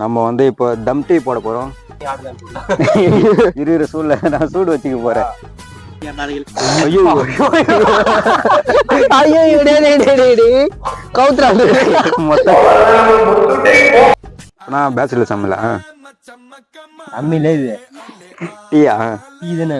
நம்ம வந்து இப்போ தம் டீ போட போறோம். இரு இரு சூடுல. நான் சூடு வச்சுக்க போறேன். ஐயோ. ஐயோ டே டே டே டே டே மொத்தம். நான் பேச்சுலர் சமையல அம்மில இது. டீயா இதுன்னு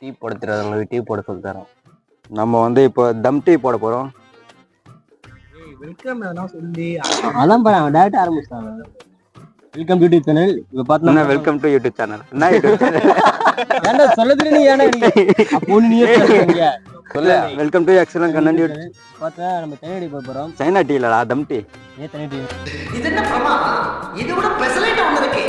டீ போட தெரியாதவங்க டீ போட சொல்லி தரோம் நம்ம வந்து இப்போ தம் டீ போட போறோம். அதான் அவன் டேரக்ட் ஆரம்பிச்சிட்டாங்க வெல்கம் யூடியூப் சேனல் இப்ப பார்த்தா வெல்கம் டு யூடியூப் சேனல் என்ன யூடியூப் சேனல் ஏன்டா சொல்லதுல நீ ஏன்டா நீ? அப்போ நீயே பேசுறீங்க சொல்ல welcome to excellent Kannan YouTube பார்த்தா நம்ம தனியடி போய் போறோம். சைனா டீ இல்லடா தம் டீ ஏன் தனியடி இது என்ன பிரமாதம் இது விட பெசலைட் ஒண்ணு இருக்கு.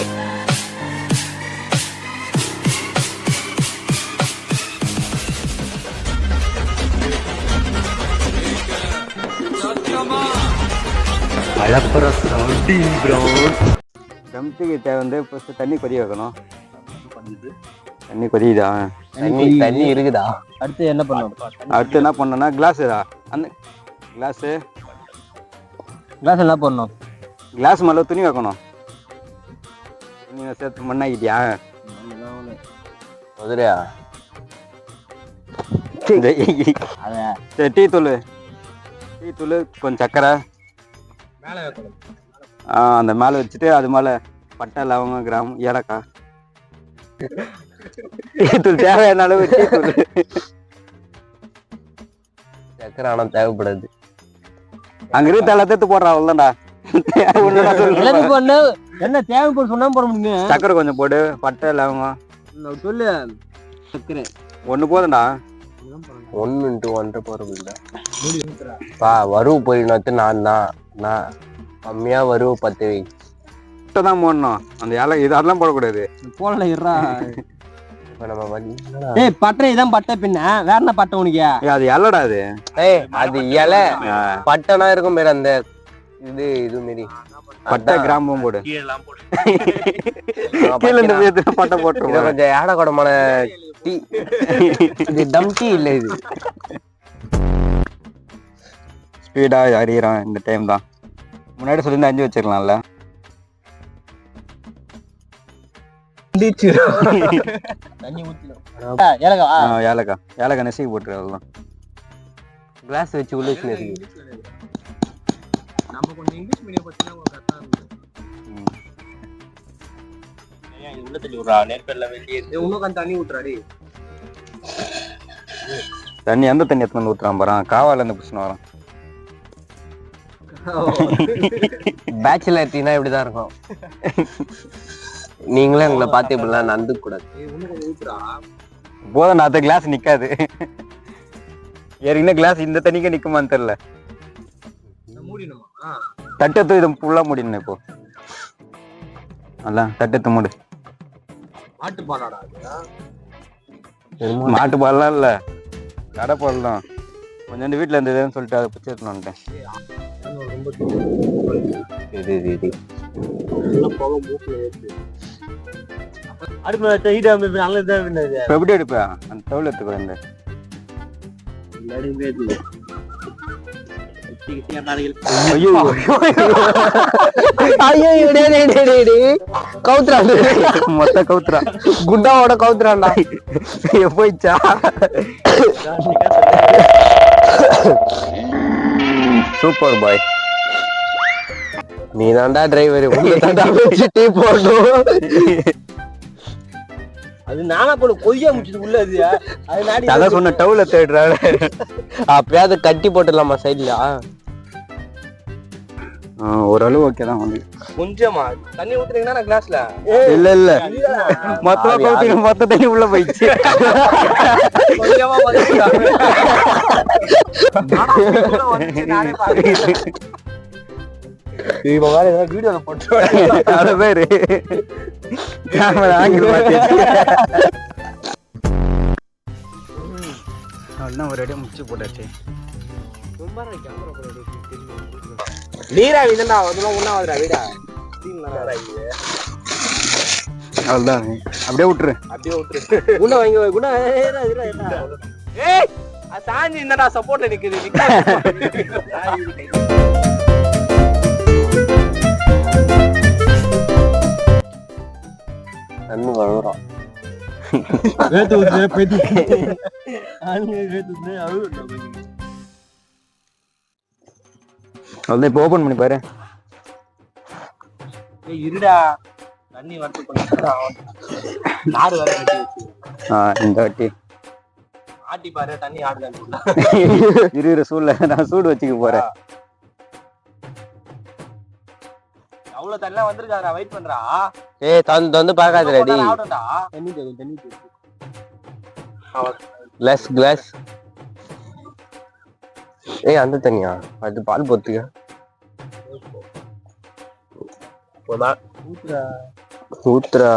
தம் டீக்கு தேவை வந்து ஃபர்ஸ்ட் தண்ணி கொதிக்க வைக்கணும். தண்ணி கொதிக்குதா? தண்ணி தண்ணி இருக்குதா? அடுத்து என்ன பண்ணணும்? அடுத்து என்ன பண்ணணும்னா கிளாஸுடா அந்த கிளாஸு கிளாஸ் என்ன பண்ணணும்? கிளாஸ் மேலே துணி வைக்கணும். துணி சேர்த்து மண்ணாக்கிட்டியா? மதுரையா அத சரி டீ தூள். டீ தூள் கொஞ்சம் சக்கரை ஆ அந்த மேலே வச்சுட்டு அது மேலே பட்டை லவங்கம் கிராம் ஏலக்காய் டீ தூள் தேவையான அளவு டீ தூள் சக்கரை ஆனா தேவைப்படாது. அங்க இருந்து எல்லாத்தையும் போடுறா அவ்வளோதான்டா என்ன தேவைப்படும் சொன்னா போட முடியுங்க சக்கரை கொஞ்சம் போடு பட்டை லவங்கம். சொல்லு சக்கரை. ஒன்று போதும்டா. ஒன்னு இன்ட்டு ஒன்றரை போறது இல்ல பா வரவு போயினத்து நான் தான் நான். கம்மியா வரவு பத்து வை. பட்டை தான் போடணும் அந்த ஏலை இது அதெல்லாம் போடக்கூடாது. போடல இருறா இப்ப நம்ம வந்து ஏய் பட்டை இதான் பட்டை பின்ன. வேற என்ன பட்டை உனக்கு? ஏய், அது இலடா அது. ஏய் அது இலை. ஆ, பட்டைனா இருக்கும் பேர் அந்த இது இது மாரி. பட்டை கிராமம் போடு. ஆ, கீழே இந்த பட்டை. விதத்துல பட்டை இது போட்டுருவோம் கொஞ்சம் ஏடகொடமான டீ. இது டம் டீ இல்ல இது. ஸ்பீடா அறியிறான் இந்த டைம் தான். முன்னாடி சொல்லிருந்து அஞ்சு ஆ, ஏலக்காய் ஏலக்காய் நெசுக்கி போட்டுரு அவ்வளோதான் கிளாஸ் வச்சு உள்ள நம்ம கொஞ்சம் இங்கிலீஷ் மீடியம் பத்தினா கரெக்டா உள்ள தள்ளி விடுறா. நெருப்பெல்ல வெளியே இன்னும் கொஞ்சம் தண்ணி ஊத்துறாடி. தண்ணி எந்த தண்ணி வந்து ஊத்துறான் பாறான் காவால இருந்து பிரச்சனை வரான். பேச்சுலர் டீனா இப்படிதான் இருக்கும். நீங்களே உங்களை பார்த்து இப்படிலாம் நடந்துக்க கூடாது போதும் அந்த கிளாஸ் நிக்காது. ஏற்கனவே கிளாஸ் இந்த தண்ணிக்கு நிக்குமான்னு தெரியல. தட்டத்து இது ஃபுல்லா முடியணும் இப்போ. அதான் தட்டத்து மூடு. ஆட்டு பாலாடா மாட்டு பால்லாம் இல்ல. கடை பால் தான். கொஞ்சம் வீட்டுல இருந்ததுன்னு சொல்லிட்டு அதை பிடிச்சி எடுத்துன்னு வந்துட்டேன். ரொம்ப இது இது அடுப்பு வச்சா ஹீட் இப்போ எப்படி எடுப்பா அந்த தவிர எடுத்துக்கோ இந்த மொத்த கவுத்துறா. குண்டாவோட கவுத்ராண்டா போயிச்சா? சூப்பர் பாய் நீ தான்டா டிரைவர் டீ போடணும். அது நானா போட கொய்யா முடிச்சது உள்ள அது. அது நாடி அதான் சொன்ன டவுல தேடுறாரு அப்பயாவது கட்டி போட்டுடலாமா சைடுல ஓரளவு ஓகே தான் வந்து. கொஞ்சமா தண்ணி ஊத்துறீங்கன்னா நான் கிளாஸ்ல இல்ல இல்ல. மொத்தமா கவுத்திங்க மொத்த தண்ணி உள்ள போயிடுச்சு. கொஞ்சமா இவன் வேற ஏதாவது வீடியோல போட்டு அவ்வளவு பேரு. கேமரா ஆங்கிள் அவ்வளோதான் ஒரு அடியாக முடிச்சு போட்டாச்சு. நீராவி தான்டா அதெல்லாம் ஒண்ணா வாதுடா வீடா அவ்வளோதான் அப்படியே விட்டுரு அப்படியே விட்டுரு குணா வாங்கி வை, குணா ஏய், சாஞ்சி என்னடா சப்போர்ட்ல நிக்குது அவ்வளோதான் இப்போ ஓப்பன் பண்ணி பாரு. ஏய், இருடா. தண்ணி கொஞ்சம் நாடு வர ஆ இந்த வாட்டி. ஆட்டி பாரு தண்ணி ஆடுதான்னு இரு இரு சூடுல. நான் சூடு வச்சுக்க போறேன். அவ்வளவு தண்ணி வந்திருக்காரா வெயிட் பண்றா. ஏய் தந்து தந்து பார்க்காத ரெடி தண்ணி தேவை தண்ணி தேவை கிளாஸ் கிளாஸ் ஏய் அந்த தண்ணியா? அது பால் பொத்துக்க ஊத்துறா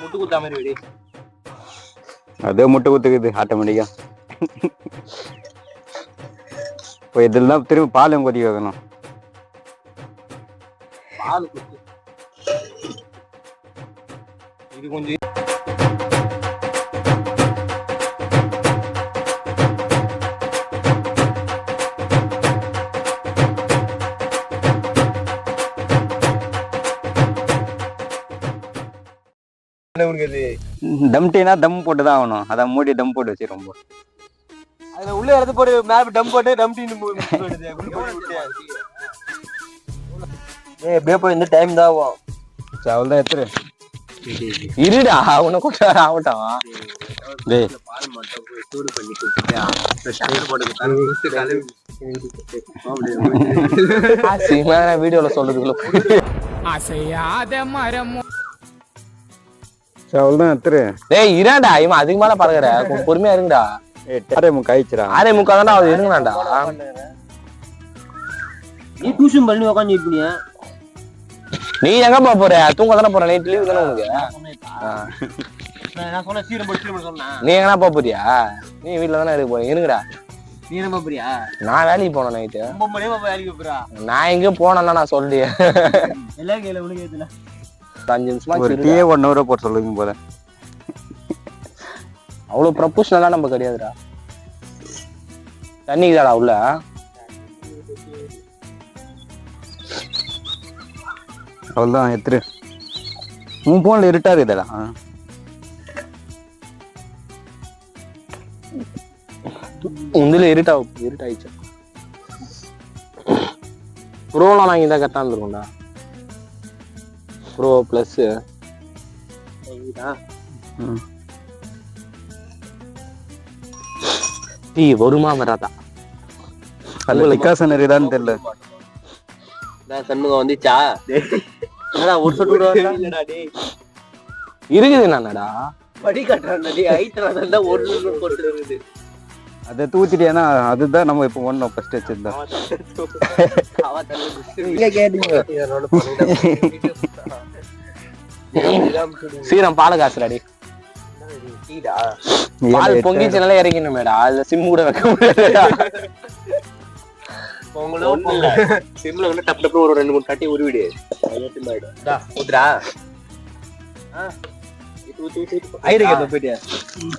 முட்டு குத்தா மாதிரி வெடி. அதே முட்டை குத்துக்குது ஆட்டோமேட்டிக்கா இப்போ இதில் தான் திரும்ப பாலும் கொதிக்க வைக்கணும்? பால் இது கொஞ்சம் தம் டீனா தம் போட்டு தான் ஆகணும். அதான் மூடி தம் போட்டு வச்சு ரொம்ப அதுல உள்ள இடத்து போட்டு மேல டம் போட்டு டம் டீ ஏய் எப்படியே போய் இந்த டைம் தான் ஆகும். சரி அவ்வளோதான் எடுத்துரு. இருடா உன்னை கூட ஆகட்டும். டேய். வீடியோல சொல்றதுக்குள்ள அசையாத மரம் சரி அவ்வளோதான் எடுத்துரு டேய் இராடா இவன் பழகுற. கொஞ்சம் பொறுமையா இருங்கடா. டேரே முக்க ஆயிடுச்சுடா ஆறே முக்கால் தான்டா அது இருங்கடாண்டா நீ டியூஷன் பண்ணி உட்காந்து இருப்பீங்க நீ எங்க போக போற? தூங்க தானே போற? நைட் லீவு தானே உனக்கு. நான் சொன்ன சீரம் போட்டு சீரம் சொன்னேன் நீ எங்கனா போக போறியா? நீ வீட்டுல தானே இருக்க போற? இருங்கடா. நீ என்ன போறியா? நான் வேலைக்கு போனேன் நைட்டு. ஒன்பது மணியா போய் வேலைக்கு போறா நான் எங்கேயும் போனேன்னா நான் சொல்லியே எல்லாம் கேளு உனக்கு எதுல அஞ்சு நிமிஷமா ஒரு. டீயே ஒன் ஹவரை போட்டு சொல்லுங்க போல. அவ்வளவு ப்ரொஃபஷனலா நம்ம கிடையாதுடா. தண்ணிக்குதாடா உள்ள? அவ்வளோதான் எடுத்துரு உன் ஃபோனில் இருட்டா இருக்குதுடா. உந்துல இருட்டா இருட்டாயிடுச்சு. ப்ரோலாம் வாங்கி தான் கரெக்டாக இருந்திருக்கும்டா. Bro plus. டீ வருமா வராதா? அதில் டிக்காசன் இருக்குதான்னு தெரியல. சண்முகம் வந்துச்சா? என்னடா ஒரு சொட்டு கூட இல்லடா டேய். இருக்குது என்னடா? படி கட்டுறான் டேய். ஐட்றா ஒரு சொட்டு போட்டு இருக்குது அதை தூத்திட்டேன்னா அதுதான் நம்ம இப்போ ஒன்றும் ஃபர்ஸ்ட் வச்சிருந்தோம். சீரம். பால் காசுடாடி டீடா. பால் பொங்கிச்சுனால இறங்கினமேடா அதுல சிம் கூட வைக்க முடியாதுடா. சிம்ல வந்து டப் டப்னு ஒரு ரெண்டு மூணு தட்டி உருவிடு. ஊத்துடா.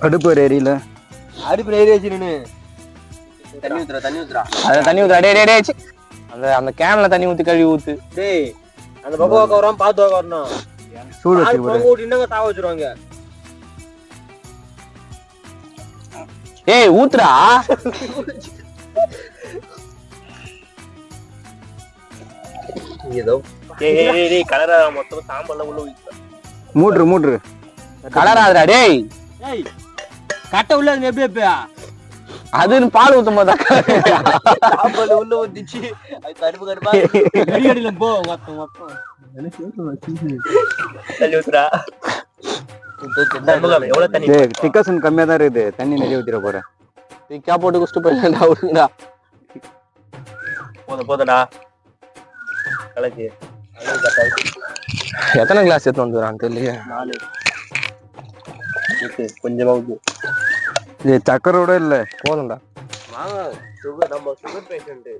அடுப்பு ஒரு எரியல அடுப்பு ஏறி வச்சிருன்னு தண்ணி ஊத்துறா தண்ணி ஊத்துறா அதுல தண்ணி ஊத்துறா டேய் டேய் டேய் சி. அந்த அந்த கேன்ல தண்ணி ஊத்தி கழுவி ஊத்து. டேய் அந்த பக்கம் பார்த்து உட்கா வரணும் சூடு வச்சு தாவ வச்சிருவாங்க. ஏய் ஊத்துடா. ஏதோ. கலரா மொத்தம் சாம்பல்ல உள்ள ஊத்தி மூட்ரு மூட்ரு. கலராதுடா டேய். டேய் கட்ட உள்ள அது எப்படி எப்பயா அது பால் ஊத்தும் போது சாம்பல் உள்ள ஊத்திச்சு. அது கருப்பு கருப்பா வெடி அடியில போ மொத்தம் மொத்தம். டிக்காசன் கம்மியாக தான் இருக்குது. தண்ணி நிறைய ஊற்றிட போகிறேன் திக்கா போட்டு போயிடா விடுங்கடா போதும் போதும்டா. கலக்கு. எத்தனை கிளாஸ் எடுத்து வந்துடுறான் தெரியலையே. நாலு. கொஞ்சமா இது சக்கரோட இல்லை. போதும்டா. வாங்க சுகர் நம்ம சுகர் பேஷண்ட்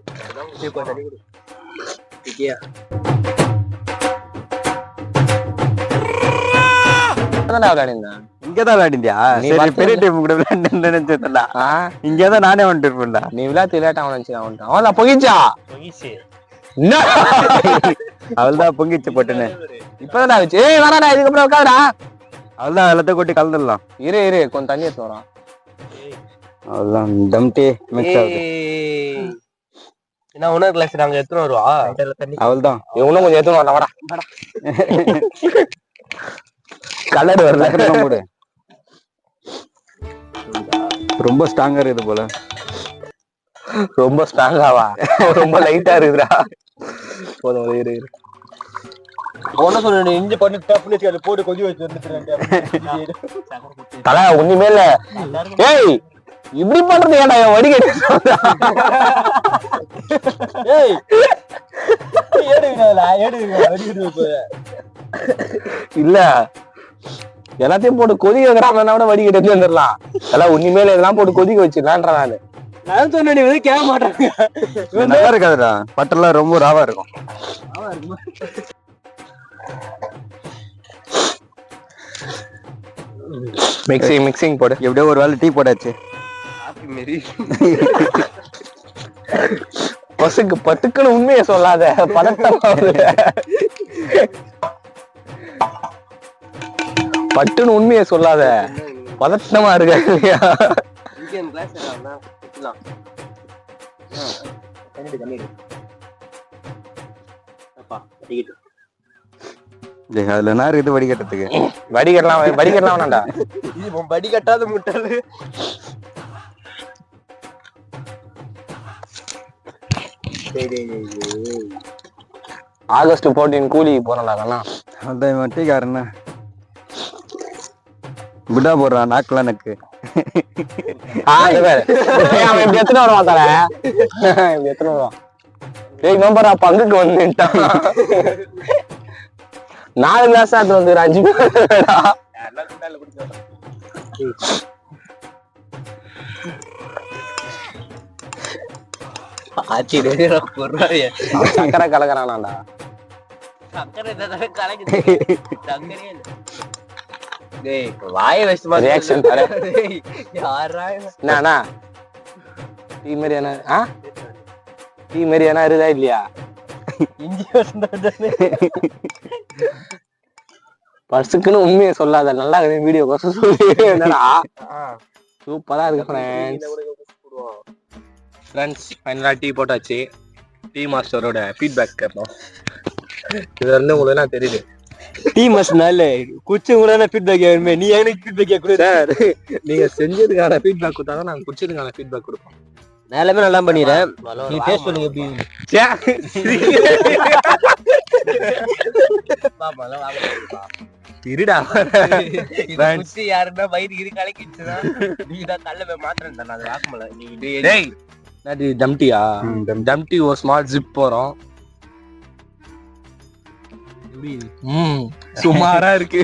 தானே விளையாடிருந்தேன் இங்கே தான் விளையாடிந்தியா சரி பெரிய டீம் கூட விளையாண்டு நினைச்சதில்ல ஆ? இங்கே தான் நானே வந்துட்டு இருப்பேன்டா. நீ விளையாட்டு விளையாட்டு அவன் நினைச்சு அவன் அவன் தான் என்ன? அவள்தான் பொங்கிச்சு போட்டுன்னு. இப்பதான் வச்சு ஏய் வேணாடா இதுக்கப்புறம் உட்காதுடா அவள்தான் எல்லாத்தையும் கொட்டி கலந்துடலாம். இரு இரு கொஞ்சம் தண்ணி எடுத்து வரான். அவள்தான் தம் டீ மிக்ஸ் ஆகுது. என்ன உணவு கிளாஸ் நாங்க வருவா? அவள்தான். இன்னும் கொஞ்சம் வரலாம் வாடா. கலர் வரல. போடு. ரொம்ப ஸ்ட்ராங்கா இருக்குது போல. ரொம்ப ஸ்ட்ராங்காவா ரொம்ப லைட்டா இருக்குதுடா. போதும் இரு இரு. ஒன்னும் சொல்லு இஞ்சி பண்ணி டப்புனு அது போட்டு கொஞ்சம் வச்சு தல ஒண்ணுமே இல்ல. ஏய் இப்படி பண்றது ஏன்டா? என் வடிகட்டி ஏய் ஏடுவீங்களா இல்ல. எல்லாத்தையும் போட்டு கொதிக்க வைக்கிறாங்க கூட வடிகட்டி எடுத்து வந்துடலாம். எல்லாம் ஒண்ணுமே இல்ல இதெல்லாம் போட்டு கொதிக்க வச்சிடலான்ற நானு. நான் சொன்ன நீ கேட்க மாட்டாங்க. நல்லா இருக்காதுடா. பட்டெல்லாம் ரொம்ப ராவா இருக்கும். மிக்சிங் மிக்சிங் போடு. எப்படியோ ஒரு வேளை டீ போட்டாச்சு. பசுக்கு பத்துக்குன்னு உண்மையை சொல்லாத. பதட்டமா வருது. பட்டுன்னு உண்மையை சொல்லாத. பதட்டமா இருக்க இல்லையா? அதுல என்ன இருக்குது வடிகட்டுறதுக்கு? வடிகட்டலாம் வடிகட்டலாம் வேணாண்டா. இது படி கட்டாத முட்டாளு ஆகஸ்ட் போர்டீன் கூலிக்கு போறேன்டா அதெல்லாம் அவள்தான் இவன் விடா போடுறான் நாக்கெல்லாம் எனக்கு. அவன் இப்படி எத்தனை வருவான் இப்படி எத்தனை வருவான். ஏய் நம்பரா பங்குக்கு வந்து நின்னுட்டான். நாலு கிளாஸ் எடுத்து வந்து அஞ்சு. ஆச்சி சக்கரை கலக்குறானாடா சக்கரை கலக்குது. சக்கரையே இல்ல. டேய் வாய வச்சு Reaction தர. யாரா என்னண்ணா டீ மாதிரி என்ன ஆ? டீ மாதிரி என்ன இருக்குதா இல்லையா? இஞ்சி பர்சுக்குன்னு உண்மையை சொல்லாத. நல்லா வீடியோ கொசம் சொல்லி. என்னடா? சூப்பரா இருக்கு ஃப்ரெண்ட்ஸ் ஃப்ரெண்ட்ஸ் ஃபைனலாக டீ போட்டாச்சு. டீ மாஸ்டரோட ஃபீட்பேக் கேட்போம். இது வந்து உங்களுக்கு என்ன தெரியுது? டீ மஸ்னால குச்சி கூட ஃபீட்பேக் வேணுமே நீ எனக்கு ஃபீட்பேக் கொடு சார் நீங்க செஞ்சதுக்கான ஃபீட்பேக் கொடுத்தா தான் நாங்க குடிச்சதுக்கான ஃபீட்பேக் கொடுப்போம். எல்லாமே நல்லா பண்ணிடுறேன். நீ டேஸ்ட் பண்ணுங்க எப்படி இருடா. யாருன்னா வயிறு இரு கலக்கிச்சுன்னா நீ தான் தள்ள போய் மாத்திரம் தானே அது வாக்குமல. நீ டம்டியா. டம்டி ஒரு ஸ்மால் ஜிப் போறோம். ம். சுமாரா இருக்கு.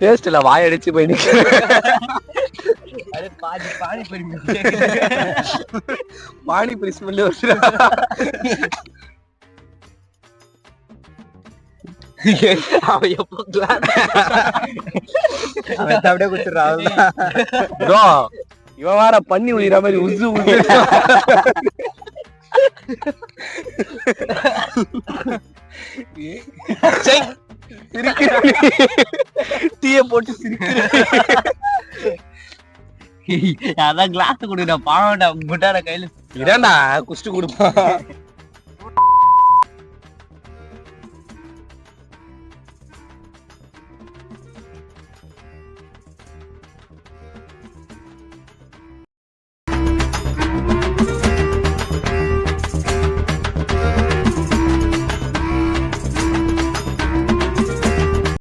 டேஸ்ட்ல போய் அது பாதி பாதி பண்ணி பானிபூரி ஸ்மெல் வருதுடா அவன் எப்போ அப்படியே இவன் வேற பண்ணி உயிர மாதிரி உசு உசு. டீய போட்டு சிரிக்கிற அதான் கிளாஸ் கொடுக்குறா பாவம்டா முட்டாட கையில. இதான்டா குஷ்டு கொடுப்பான்.